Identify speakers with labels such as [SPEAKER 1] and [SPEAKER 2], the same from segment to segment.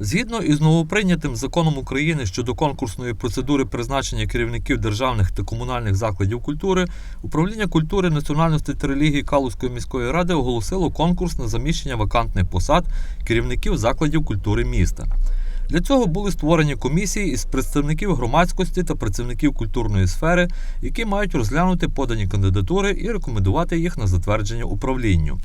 [SPEAKER 1] Згідно із новоприйнятим законом України щодо конкурсної процедури призначення керівників державних та комунальних закладів культури, управління культури, національності та релігії Калузької міської ради оголосило конкурс на заміщення вакантних посад керівників закладів культури міста. Для цього були створені комісії із представників громадськості та працівників культурної сфери, які мають розглянути подані кандидатури і рекомендувати їх на затвердження управлінню.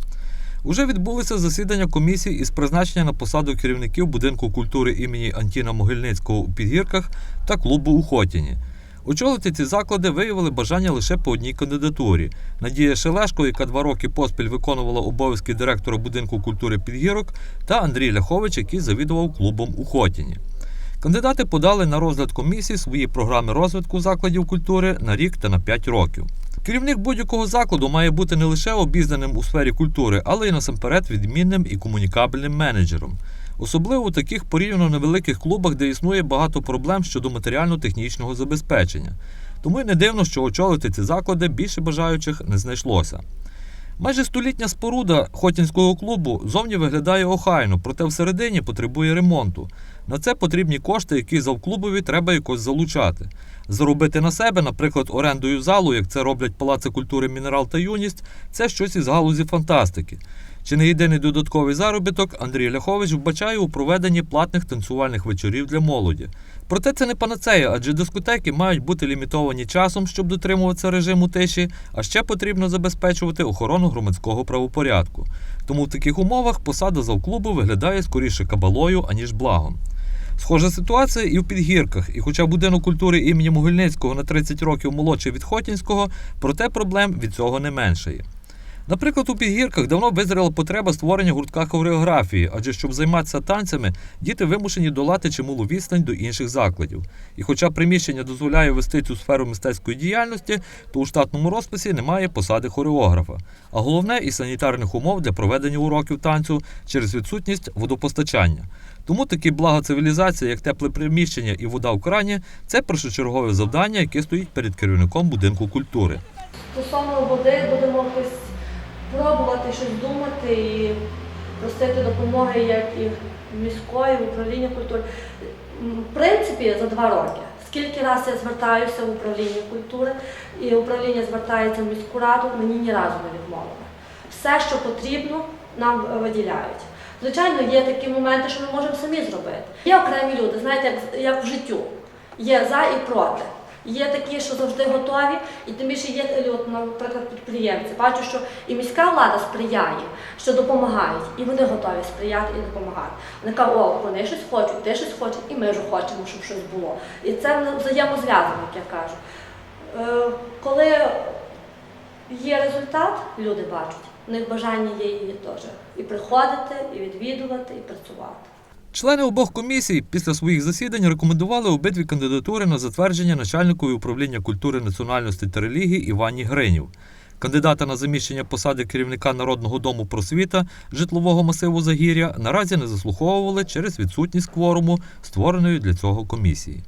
[SPEAKER 1] Уже відбулися засідання комісії із призначення на посаду керівників будинку культури імені Антіна Могильницького у Підгірках та клубу у Хотіні. Очолити ці заклади виявили бажання лише по одній кандидатурі. Надія Шелешко, яка два роки поспіль виконувала обов'язки директора будинку культури Підгірок, та Андрій Ляхович, який завідував клубом у Хотіні. Кандидати подали на розгляд комісії свої програми розвитку закладів культури на рік та на 5 років. Керівник будь-якого закладу має бути не лише обізнаним у сфері культури, але й насамперед відмінним і комунікабельним менеджером. Особливо у таких порівняно невеликих клубах, де існує багато проблем щодо матеріально-технічного забезпечення. Тому й не дивно, що очолити ці заклади більше бажаючих не знайшлося. Майже столітня споруда Хотінського клубу зовні виглядає охайно, проте всередині потребує ремонту. На це потрібні кошти, які завклубові треба якось залучати. Заробити на себе, наприклад, орендою залу, як це роблять Палаци культури Мінерал та Юність, це щось із галузі фантастики. Чи не єдиний додатковий заробіток Андрій Ляхович вбачає у проведенні платних танцювальних вечорів для молоді. Проте це не панацея, адже дискотеки мають бути лімітовані часом, щоб дотримуватися режиму тиші, а ще потрібно забезпечувати охорону громадського правопорядку. Тому в таких умовах посада завклубу виглядає скоріше кабалою, аніж благом. Схожа ситуація і в підгірках, і хоча будинок культури імені Могильницького на 30 років молодший від Хотінського, проте проблем від цього не меншає. Наприклад, у підгірках давно визріла потреба створення гуртка хореографії, адже щоб займатися танцями, діти вимушені долати чималу відстань до інших закладів. І хоча приміщення дозволяє вести цю сферу мистецької діяльності, то у штатному розписі немає посади хореографа. А головне і санітарних умов для проведення уроків танцю через відсутність водопостачання. Тому такі блага цивілізації, як тепле приміщення і вода в крані, це першочергове завдання, яке стоїть перед керівником будинку культури.
[SPEAKER 2] Стосовно води будемо якось пробувати щось думати і просити допомоги як і міської, управління культури. В принципі, за два роки. Скільки раз я звертаюся в управління культури, і управління звертається в міську раду, мені ні разу не відмовили. Все, що потрібно, нам виділяють. Звичайно, є такі моменти, що ми можемо самі зробити. Є окремі люди, знаєте, як, як в життю. Є за і проти. Є такі, що завжди готові, і тим більше є от, наприклад, підприємці. Бачу, що і міська влада сприяє, що допомагають, і вони готові сприяти і допомагати. Вони кажуть, о, вони щось хочуть, ти щось хочеш, і ми вже хочемо, щоб щось було. І це взаємозв'язано, як я кажу. Е, коли є результат, люди бачать, в них бажання є і теж і приходити, і відвідувати, і працювати.
[SPEAKER 1] Члени обох комісій після своїх засідань рекомендували обидві кандидатури на затвердження начальникові управління культури, національності та релігії Івані Гринів. Кандидата на заміщення посади керівника Народного дому просвіта житлового масиву Загір'я наразі не заслуховували через відсутність кворуму створеної для цього комісії.